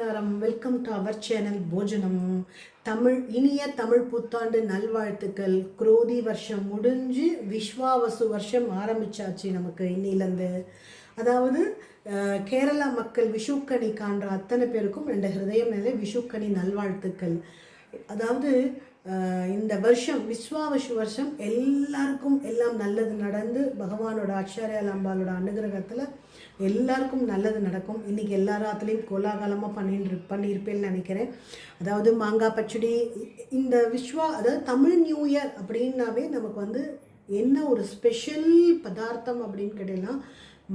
நமஸ்காரம். Welcome to our channel போஜனம் தமிழ் இனிய தமிழ் புத்தாண்டு நல்வாழ்த்துக்கள். குரோதி வருஷம் முடிஞ்சு விஸ்வாவசு வருஷம் ஆரம்பிச்சாச்சு நமக்கு இன்னிலேருந்து. அதாவது கேரளா மக்கள் விஷுக்கணி காண்ற அத்தனை பேருக்கும் ரெண்டு ஹிருதயம் நிலை விஷுக்கணி நல்வாழ்த்துக்கள். அதாவது இந்த வருஷம் விஸ்வாவசு வருஷம் எல்லாருக்கும் எல்லாம் நல்லது நடந்து பகவானோட ஆச்சாரியால் அம்பாலோட அனுகிரகத்தில் எல்லாருக்கும் நல்லது நடக்கும். இன்றைக்கி எல்லாராத்துலேயும் கோலாகலமாக பண்ணிட்டு பண்ணியிருப்பேன்னு நினைக்கிறேன். அதாவது மாங்காய் பச்சடி இந்த விஸ்வா அதாவது தமிழ் நியூ இயர் அப்படின்னாவே நமக்கு வந்து என்ன ஒரு ஸ்பெஷல் பதார்த்தம் அப்படின்னு கேட்டீங்கன்னா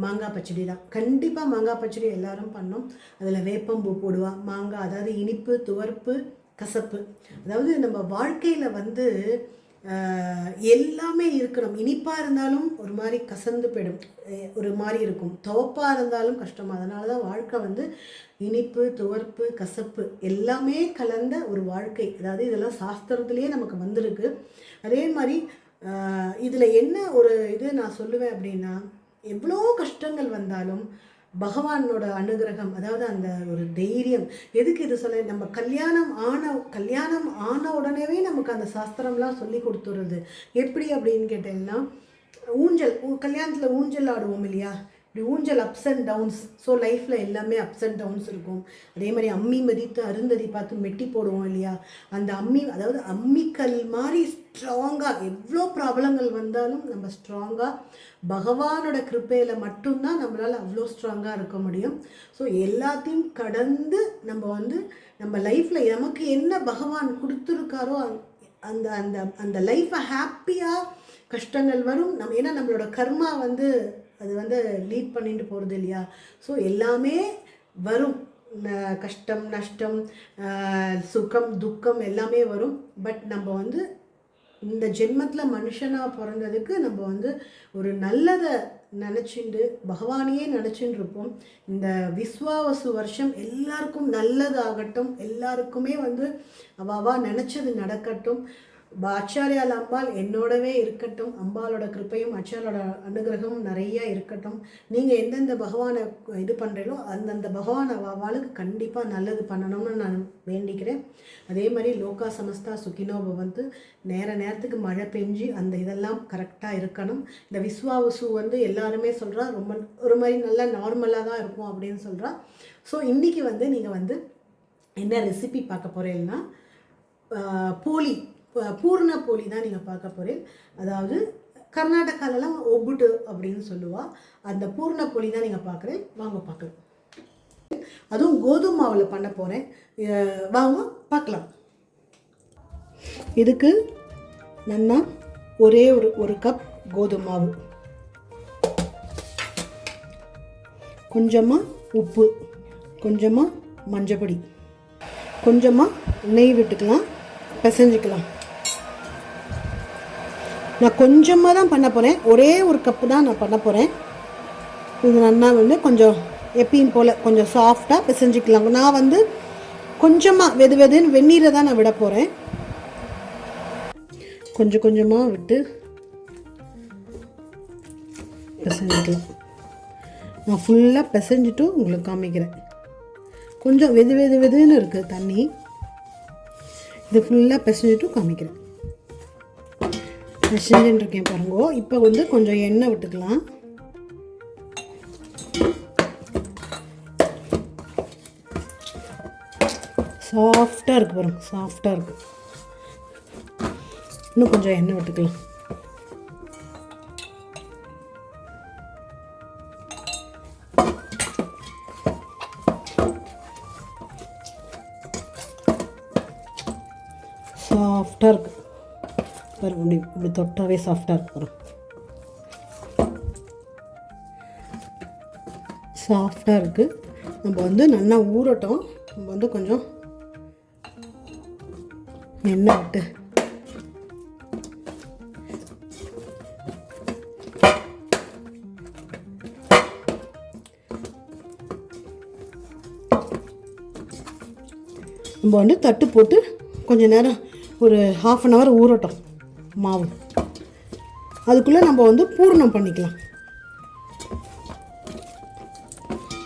மாங்காய் பச்சடி தான். கண்டிப்பாக மாங்காய் பச்சடி எல்லாரும் பண்ணோம். அதில் வேப்பம்பூ போடுவா மாங்காய் அதாவது இனிப்பு துவர்ப்பு கசப்பு. அதாவது நம்ம வாழ்க்கையில் வந்து எல்லாமே இருக்கணும். இனிப்பாக இருந்தாலும் ஒரு மாதிரி கசந்து போயிடும். ஒரு மாதிரி இருக்கும். துவப்பாக இருந்தாலும் கஷ்டம். அதனால தான் வாழ்க்கை வந்து இனிப்பு துவர்ப்பு கசப்பு எல்லாமே கலந்த ஒரு வாழ்க்கை. அதாவது இதெல்லாம் சாஸ்திரத்துலேயே நமக்கு வந்திருக்கு. அதே மாதிரி இதில் என்ன ஒரு இது நான் சொல்லுவேன் அப்படின்னா எவ்வளோ கஷ்டங்கள் வந்தாலும் பகவானோட அனுகிரகம் அதாவது அந்த ஒரு தைரியம். எதுக்கு இது சொல்ல நம்ம கல்யாணம் ஆன கல்யாணம் ஆன உடனேவே நமக்கு அந்த சாஸ்திரம்லாம் சொல்லி கொடுத்துருது எப்படி அப்படின்னு கேட்டிங்கன்னா ஊஞ்சல் கல்யாணத்தில் ஊஞ்சல் ஆடுவோம் இல்லையா? இப்படி ஊஞ்சல் அப்ஸ் அண்ட் டவுன்ஸ் ஸோ லைஃப்பில் எல்லாமே அப்ஸ் அண்ட் டவுன்ஸ் இருக்கும். அதே மாதிரி அம்மி மதித்து அருந்ததி பார்த்து மெட்டி போடுவோம் இல்லையா? அந்த அம்மி அதாவது அம்மிக்கல் மாதிரி ஸ்ட்ராங்காக எவ்வளோ ப்ராப்ளங்கள் வந்தாலும் நம்ம ஸ்ட்ராங்காக பகவானோட கிருப்பையில் மட்டும்தான் நம்மளால் அவ்வளோ ஸ்ட்ராங்காக இருக்க முடியும். ஸோ எல்லாத்தையும் கடந்து நம்ம வந்து நம்ம லைஃப்பில் நமக்கு என்ன பகவான் கொடுத்துருக்காரோ அந்த அந்த அந்த லைஃப்பை ஹாப்பியாக கஷ்டங்கள் வரும். நம்ம ஏன்னா நம்மளோட கர்மா வந்து அது வந்து லீட் பண்ணிட்டு போகிறது இல்லையா? ஸோ எல்லாமே வரும். ந- கஷ்டம் நஷ்டம் சுகம் துக்கம் எல்லாமே வரும். பட் நம்ம வந்து இந்த ஜென்மத்தில் மனுஷனாக பிறந்ததுக்கு நம்ம வந்து ஒரு நல்லதை நினச்சிண்டு பகவானையே நினச்சின்னு இருப்போம். இந்த விஸ்வாவசு வருஷம் எல்லாருக்கும் நல்லதாகட்டும் எல்லாருக்குமே வந்து அவாவா நினச்சது நடக்கட்டும். ஆச்சாரியால் அம்பாள் என்னோடவே இருக்கட்டும். அம்பாளோட கிருப்பையும் ஆச்சாரியோட அனுகிரகமும் நிறைய இருக்கட்டும். நீங்கள் எந்தெந்த பகவானை இது பண்ணுறீங்களோ அந்தந்த பகவான் அவாளுக்கு கண்டிப்பாக நல்லது பண்ணணும்னு நான் வேண்டிக்கிறேன். அதே மாதிரி லோகா சமஸ்தா சுகினோப வந்து நேர நேரத்துக்கு மழை பெஞ்சு அந்த இதெல்லாம் கரெக்டாக இருக்கணும். இந்த விஸ்வாவசு வந்து எல்லாருமே சொல்கிறா ரொம்ப ஒரு மாதிரி நல்லா நார்மலாக தான் இருக்கும் அப்படின்னு சொல்கிறா ஸோ இன்றைக்கி வந்து நீங்கள் வந்து என்ன ரெசிபி பார்க்க போகிறீங்கன்னா போலி. பூர்ண போலி தான் நீங்கள் பார்க்க போகிறேன் அதாவது கர்நாடகாலலாம் ஒப்புட்டு அப்படின்னு சொல்லுவா. அந்த பூர்ண போலி தான் நீங்கள் பார்க்குறேன். வாங்க பார்க்கலாம். அதுவும் கோதுமை மாவில் பண்ண போகிறேன் வாங்க பார்க்கலாம். இதுக்கு நன்னா ஒரே ஒரு ஒரு கப் கோதுமை மாவு. கொஞ்சமாக உப்பு கொஞ்சமாக மஞ்சப்பொடி. கொஞ்சமாக நெய் விட்டுக்கலாம் பிசைஞ்சிக்கலாம். நான் கொஞ்சமாக தான் பண்ண போகிறேன் ஒரே ஒரு கப்பு தான் நான் பண்ண போகிறேன் இது நல்லா வந்து கொஞ்சம் எப்பயும் போல் கொஞ்சம் சாஃப்டாக பிசைஞ்சிக்கலாம். நான் வந்து கொஞ்சமாக வெது வெதுன்னு வெந்நீரை தான் நான் விட போகிறேன் கொஞ்சம் கொஞ்சமாக விட்டு பிசைஞ்சிக்கலாம். நான் ஃபுல்லாக பிசைஞ்சிட்டு உங்களுக்கு காமிக்கிறேன். கொஞ்சம் வெது வெது வெதுன்னு இருக்குது தண்ணி. இது ஃபுல்லாக பிசைஞ்சிட்டு காமிக்கிறேன். பிசைஞ்சுன்னு இருக்கேன் பாருங்க. இப்போ வந்து கொஞ்சம் எண்ணெய் விட்டுக்கலாம். சாஃப்டாக இருக்குது பாருங்க சாஃப்டாக இருக்குது இன்னும் கொஞ்சம் எண்ணெய் விட்டுக்கலாம். சாஃப்டாக இருக்குது பாருங்க அப்படி இப்படி தொட்டாவே சாஃப்டாக இருக்கு சாஃப்டாக இருக்குது நம்ம வந்து நல்லா ஊறட்டும். நம்ம வந்து கொஞ்சம் எண்ணெய் விட்டு. நம்ம வந்து தட்டு போட்டு கொஞ்ச நேரம் ஒரு ஹாஃப் அன் ஹவர் ஊறட்டும். மாவு. அதுக்குள்ளே நம்ம வந்து பூர்ணம் பண்ணிக்கலாம்.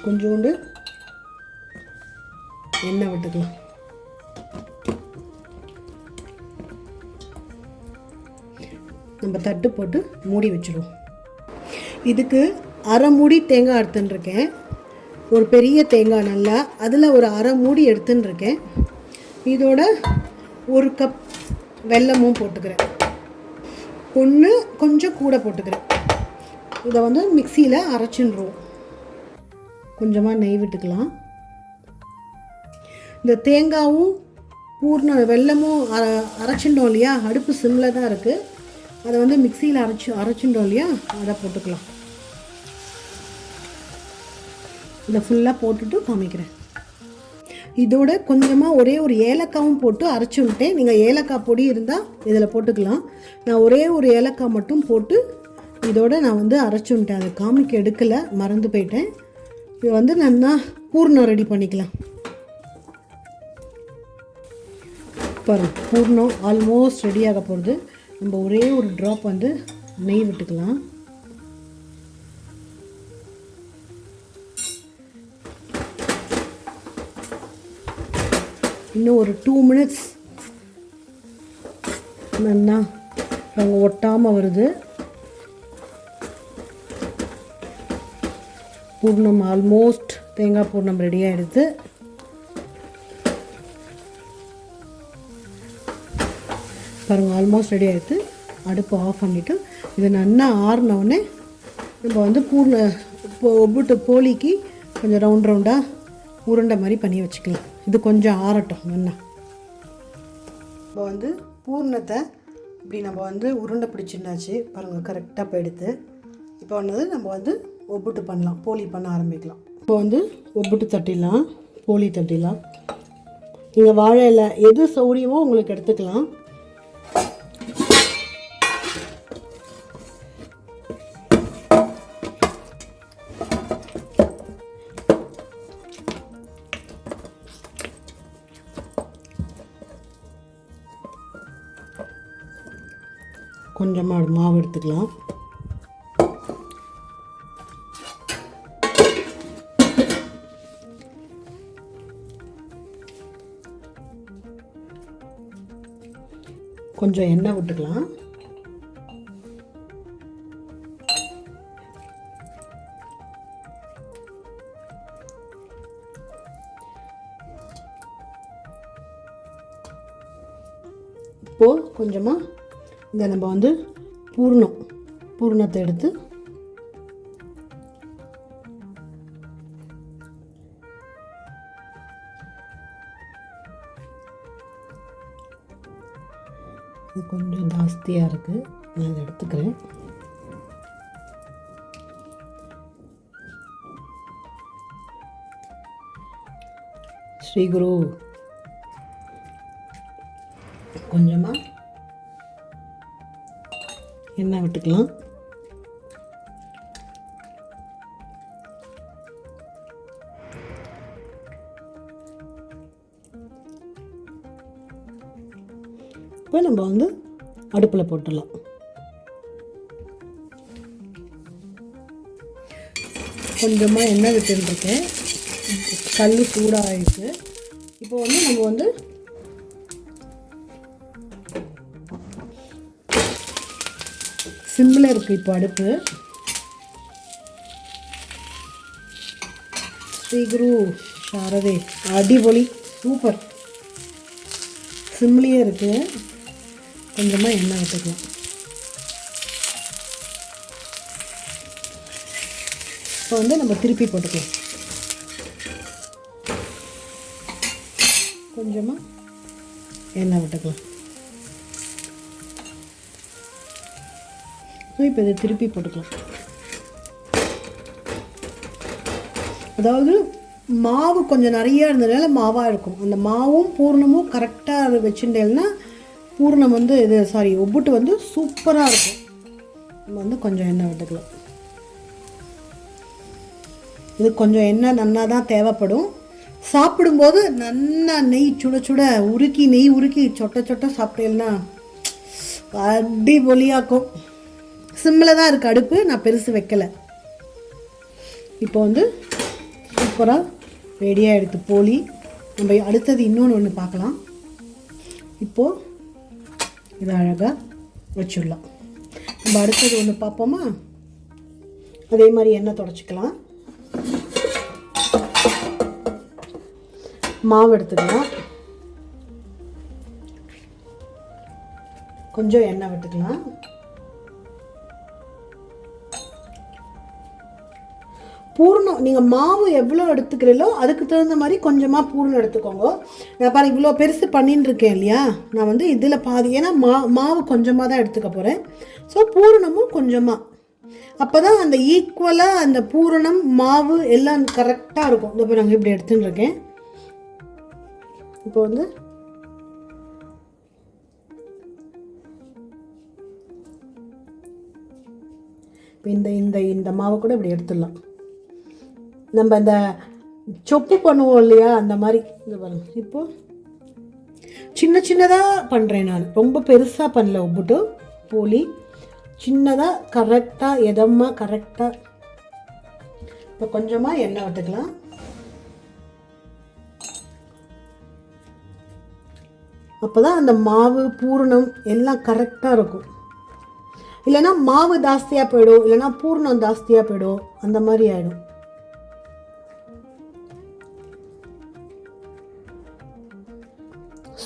கொஞ்சோண்டு எண்ணெய் விட்டுக்கலாம். நம்ம தட்டு போட்டு மூடி வச்சுருவோம். இதுக்கு அரை மூடி தேங்காய் எடுத்துன்னு இருக்கேன் ஒரு பெரிய தேங்காய் நல்லா அதில் ஒரு அரை மூடி எடுத்துன்னு இருக்கேன் இதோட ஒரு கப் வெல்லமும் போட்டுக்கிறேன். ஒன்று கொஞ்சம் கூட போட்டுக்கிறேன். இதை வந்து மிக்சியில் அரைச்சின்றுவோம் கொஞ்சமாக நெய் விட்டுக்கலாம். இந்த தேங்காவும் பூர்ண வெல்லமும் அர அரைச்சிட்டோம் இல்லையா? அடுப்பு சிம்மில் தான் இருக்குது அதை வந்து மிக்சியில் அரைச்சி அரைச்சிட்டோம் இல்லையா? அதை போட்டுக்கலாம். இதை ஃபுல்லாக போட்டுட்டு காமிக்கிறேன். இதோட கொஞ்சமாக ஒரே ஒரு ஏலக்காவும் போட்டு அரைச்சி விட்டேன். நீங்கள் ஏலக்காய் பொடி இருந்தால் இதில் போட்டுக்கலாம். நான் ஒரே ஒரு ஏலக்காய் மட்டும் போட்டு இதோட நான் வந்து அரைச்சி விட்டேன். அதை காமிக்க எடுக்கலை மறந்து போயிட்டேன். இது வந்து நல்லா பூர்ணம் ரெடி பண்ணிக்கலாம். பாருங்க பூர்ணம் ஆல்மோஸ்ட் ரெடியாக போகிறது நம்ம ஒரே ஒரு ட்ராப் வந்து நெய் விட்டுக்கலாம். இன்னும் ஒரு டூ மினிட்ஸ் நல்லா அவங்க ஒட்டாமல் வருது. பூர்ணம் ஆல்மோஸ்ட் தேங்காய் பூர்ணம் ரெடி ஆகிடுது பாருங்கள் ஆல்மோஸ்ட் ரெடி ஆகிடுது அடுப்பு ஆஃப் பண்ணிவிட்டு இது நல்லா ஆறினவுடனே நம்ம வந்து பூர்ண இப்போ போலிக்கு கொஞ்சம் ரவுண்ட் ரவுண்டாக உருண்டை மாதிரி பண்ணி வச்சுக்கலாம் இது கொஞ்சம் ஆறட்டும் நல்லா. இப்போ வந்து பூர்ணத்தை இப்படி நம்ம வந்து உருண்டை பிடிச்சிருந்தாச்சு. பாருங்கள் கரெக்டாக போயிடுது. இப்போ வந்து நம்ம வந்து ஒப்பிட்டு பண்ணலாம். போலி பண்ண ஆரம்பிக்கலாம். இப்போ வந்து ஒப்பிட்டு தட்டிடலாம் போலி தட்டிடலாம். நீங்கள் வாழை இலை எது சௌரியமோ உங்களுக்கு எடுத்துக்கலாம். கொஞ்சமாக மாவு எடுத்துக்கலாம். கொஞ்சம் எண்ணெய் விட்டுக்கலாம். இப்போது கொஞ்சமாக இதை நம்ம வந்து பூர்ணம் பூர்ணத்தை எடுத்து இது கொஞ்சம் ஜாஸ்தியாக இருக்குது நான் இதை எடுத்துக்கிறேன். ஸ்ரீ குரு கொஞ்சமாக எண்ணெய் விட்டுக்கலாம்? இப்போ நம்ம வந்து அடுப்பில் போட்டுடலாம். கொஞ்சமாக எண்ணெய் விட்டுருக்கேன் கல் சூடாகிருக்கு இப்போ வந்து நம்ம வந்து சிம்மில் இருக்குது இப்போ அடுப்பு. ஸ்ரீகுரு சாரதே அடிபொலி சூப்பர். சிம்லேயே இருக்குது கொஞ்சமாக எண்ணெய் விட்டுக்கலாம் இப்போ வந்து நம்ம திருப்பி போட்டுக்கலாம். கொஞ்சமாக எண்ணெய் விட்டுக்கலாம் இப்போ இதை திருப்பி போட்டுக்கலாம். அதாவது மாவு கொஞ்சம் நிறையா இருந்ததுனால மாவாக இருக்கும். அந்த மாவும் பூர்ணமும் கரெக்டாக அதை வச்சுட்டேன்னா பூர்ணம் வந்து இது சாரி ஒப்புட்டு வந்து சூப்பராக இருக்கும். நம்ம வந்து கொஞ்சம் எண்ணெய் விட்டுக்கலாம். இது கொஞ்சம் எண்ணெய் நன்னா தான் தேவைப்படும். சாப்பிடும்போது நல்லா நெய் சுட சுட உருக்கி நெய் உருக்கி சொட்ட சொட்ட சாப்பிட்டேன்னா அடிபொலியாக்கும் சிம்மில் தான் இருக்குது அடுப்பு நான் பெருசு வைக்கலை. இப்போ வந்து சூப்பராக ரெடியாக எடுத்து போலி. நம்ம அடுத்தது இன்னொன்று ஒன்று பார்க்கலாம். இப்போது இதை அழகாக வச்சுடலாம். நம்ம அடுத்தது ஒன்று பார்ப்போமா? அதே மாதிரி எண்ணெய் தொடச்சிக்கலாம். மாவு எடுத்துக்கலாம். கொஞ்சம் எண்ணெய் விட்டுக்கலாம். பூர்ணம். நீங்கள் மாவு எவ்வளோ எடுத்துக்கிறீங்களோ அதுக்கு தகுந்த மாதிரி கொஞ்சமாக பூர்ணம் எடுத்துக்கோங்க. நான் பாருங்க இவ்வளோ பெருசு பண்ணின்னு இருக்கேன் இல்லையா? நான் வந்து இதில் பாதி ஏன்னா மா மாவு கொஞ்சமாக தான் எடுத்துக்க போகிறேன் ஸோ பூரணமும் கொஞ்சமாக அப்போ தான் அந்த ஈக்குவலாக அந்த பூரணம் மாவு எல்லாம் கரெக்டாக இருக்கும். இந்த நாங்கள் இப்படி எடுத்துன்னு இருக்கேன். இப்போ வந்து இப்போ இந்த இந்த இந்த மாவை கூட இப்படி எடுத்துடலாம். நம்ம இந்த சொப்பு பண்ணுவோம் இல்லையா? அந்த மாதிரி. இந்த பாருங்க. இப்போது சின்ன சின்னதாக பண்ணுறேன் நான். ரொம்ப பெருசாக பண்ணல ஒப்புட்டு. போலி. சின்னதாக கரெக்டாக எதமாக கரெக்டாக இப்போ கொஞ்சமாக எண்ணெய் விட்டுக்கலாம். அப்போ தான் அந்த மாவு பூரணம் எல்லாம் கரெக்டாக இருக்கும். இல்லைன்னா மாவு ஜாஸ்தியாக போயிடும். இல்லைன்னா பூர்ணம் ஜாஸ்தியாக போயிடும். அந்த மாதிரி ஆகிடும்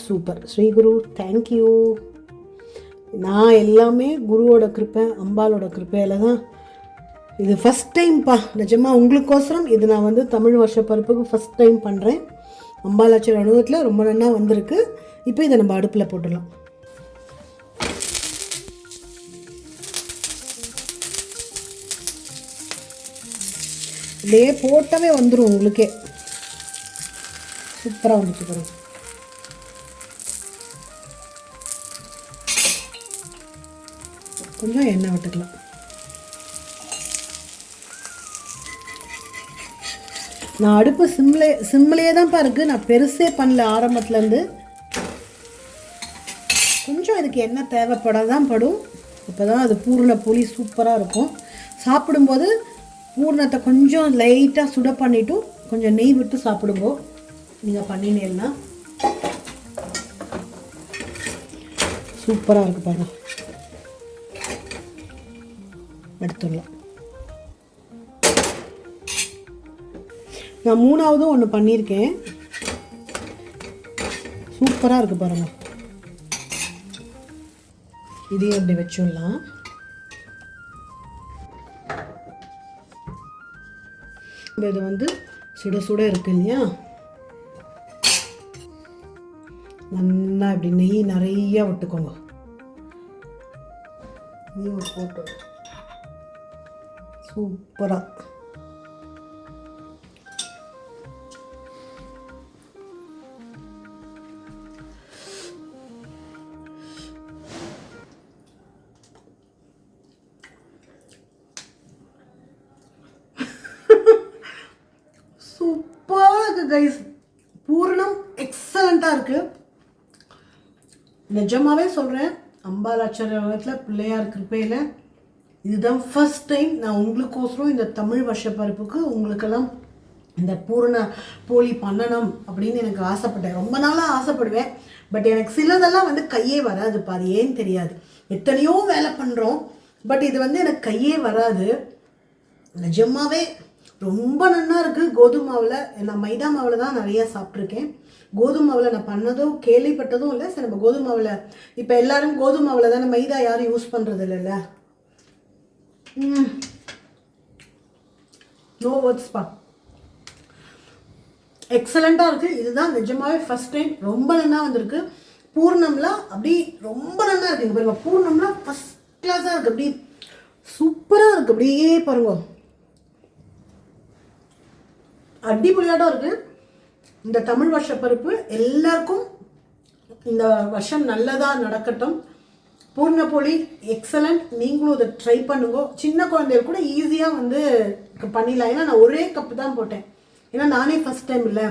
சூப்பர் ஸ்ரீ குரு தேங்க்யூ நான் எல்லாமே குருவோட கிருப்பை அம்பாலோட கிருப்பையில் தான் இது ஃபஸ்ட் டைம்ப்பா நிஜமாக உங்களுக்கோசரம் இது நான் வந்து தமிழ் வருஷ பருப்புக்கு ஃபஸ்ட் டைம் பண்ணுறேன் அம்பாலாச்சர் அனுபவத்தில் ரொம்ப நன்னா வந்திருக்கு. இப்போ இதை நம்ம அடுப்பில் போட்டுடலாம். இப்படியே போட்டவே வந்துடும் உங்களுக்கே. சூப்பராக வந்துட்டு பாருங்க. கொஞ்சம் எண்ணெய் விட்டுக்கலாம். நான் அடுப்பு சிம்லே சிம்லேயே தான்ப்பா இருக்குது நான் பெருசே பண்ணல ஆரம்பத்துலேருந்து. கொஞ்சம் இதுக்கு எண்ணெய் தேவைப்பட தான் படும். இப்போ தான் அது பூர்ண புளி சூப்பராக இருக்கும். சாப்பிடும்போது பூர்ணத்தை கொஞ்சம் லைட்டாக சுட பண்ணிவிட்டு கொஞ்சம் நெய் விட்டு சாப்பிடுவோம் நீங்கள் பண்ணினேன்னா சூப்பராக இருக்குது பாருங்கள் எடுத்துடலாம். நான் மூணாவதும் ஒன்று பண்ணியிருக்கேன். சூப்பராக இருக்கு பாருங்க. இதையும் அப்படி வச்சிடலாம். இது வந்து சுட சுட இருக்கு இல்லையா? நல்லா இப்படி நெய் நிறைய விட்டுக்கோங்க. நெய் போட்டு சூப்பராக சூப்பராக இருக்குது கைஸ் பூரணம் எக்ஸலண்ட்டாக இருக்குது நிஜமாவே சொல்கிறேன் அம்பாலாச்சாரியத்தில் பிள்ளையார் கிருப்பையில் இதுதான் ஃபர்ஸ்ட் டைம் நான் உங்களுக்கோசரம் இந்த தமிழ் வருஷப்பருப்புக்கு உங்களுக்கெல்லாம் இந்த பூரண போலி பண்ணணும் அப்படின்னு எனக்கு ஆசைப்பட்டேன். ரொம்ப நாளாக ஆசைப்படுவேன். பட் எனக்கு சிலதெல்லாம் வந்து கையே வராது அது ஏன்னு தெரியாது. எத்தனையோ வேலை பண்ணுறோம் பட் இது வந்து எனக்கு கையே வராது. நிஜமாகவே ரொம்ப நன்னா இருக்குது கோதுமை மாவில் நான் மைதா மாவில் தான் நிறையா சாப்பிட்ருக்கேன் கோதுமை மாவில் நான் பண்ணதும் கேள்விப்பட்டதும் இல்லை. சரி நம்ம கோதுமை மாவில் இப்போ எல்லோரும் கோதுமை மாவில் தானே மைதா யாரும் யூஸ் பண்ணுறது இல்லைல்ல நோ வேர்ட்ஸ்பா எக்ஸலண்ட்டாக இருக்குது இதுதான் நிஜமாகவே ஃபஸ்ட் டைம் ரொம்ப நல்லா வந்திருக்கு. பூர்ணம்லாம் அப்படி ரொம்ப நல்லா இருக்குது இங்க பாருங்க பூர்ணம்லாம் ஃபஸ்ட் கிளாஸாக இருக்குது அப்படி சூப்பராக இருக்குது அப்படியே பாருங்க. அடிப்பொலியாட்டம் இருக்குது இந்த தமிழ் வருஷ பருப்பு எல்லாருக்கும் இந்த வருஷம் நல்லதாக நடக்கட்டும். பூர்ணப்பொழி எக்ஸலண்ட் நீங்களும் இதை ட்ரை பண்ணுங்க. சின்ன குழந்தைகள் கூட ஈஸியாக வந்து பண்ணிடலாம். ஏன்னா நான் ஒரே கப்பு தான் போட்டேன். ஏன்னா நானே ஃபஸ்ட் டைம் இல்லை.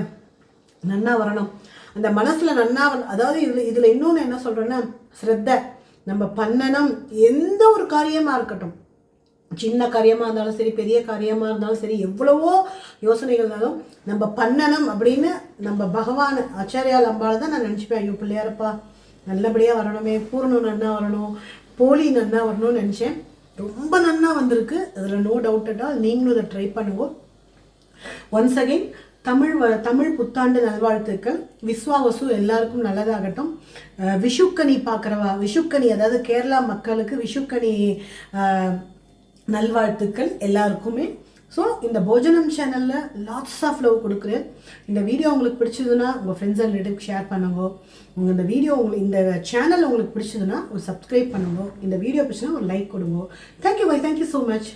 நன்னா வரணும். அந்த மனசில் நன்னா வர- அதாவது இதில் இதில் இன்னொன்று என்ன சொல்கிறேன்னா ஸ்ரத்த. நம்ம பண்ணணும். எந்த ஒரு காரியமாக இருக்கட்டும். சின்ன காரியமாக இருந்தாலும் சரி பெரிய காரியமாக இருந்தாலும் சரி எவ்வளவோ யோசனைகள் இருந்தாலும் நம்ம பண்ணணும் அப்படின்னு நம்ம பகவான் ஆச்சாரியால் அம்பாள் தான் நான் நினச்சிப்பேன். ஐயோ பிள்ளையாரப்பா. நல்லபடியாக வரணுமே பூரணம் நன்னா வரணும் போலி நன்னா வரணும்னு நினச்சேன். ரொம்ப நன்னா வந்திருக்கு. அதில் நோ டவுட் அட்டால் நீங்களும் இதை ட்ரை பண்ணுவோம் ஒன்ஸ் அகெயின் தமிழ் வ- தமிழ் புத்தாண்டு நல்வாழ்த்துக்கள். விஸ்வாவசு எல்லாருக்கும் நல்லதாகட்டும். விஷுக்கனி பார்க்குறவா விஷுக்கனி அதாவது கேரளா மக்களுக்கு விஷுக்கனி நல்வாழ்த்துக்கள் எல்லாருக்குமே. ஸோ இந்த போஜனம் சேனலில் லாட்ஸ் ஆஃப் லவ் கொடுக்குறேன். இந்த வீடியோ உங்களுக்கு பிடிச்சதுன்னா உங்கள் ஃப்ரெண்ட்ஸ் அண்ட் ரிலேட்டிவ் ஷேர் பண்ணுங்க. உங்கள் இந்த வீடியோ உங்களுக்கு இந்த சேனல் உங்களுக்கு பிடிச்சதுன்னா ஒரு சப்ஸ்கிரைப் பண்ணுங்க. இந்த வீடியோ பிடிச்சதுன்னா ஒரு லைக் கொடுங்க. Thank you bye thank you so much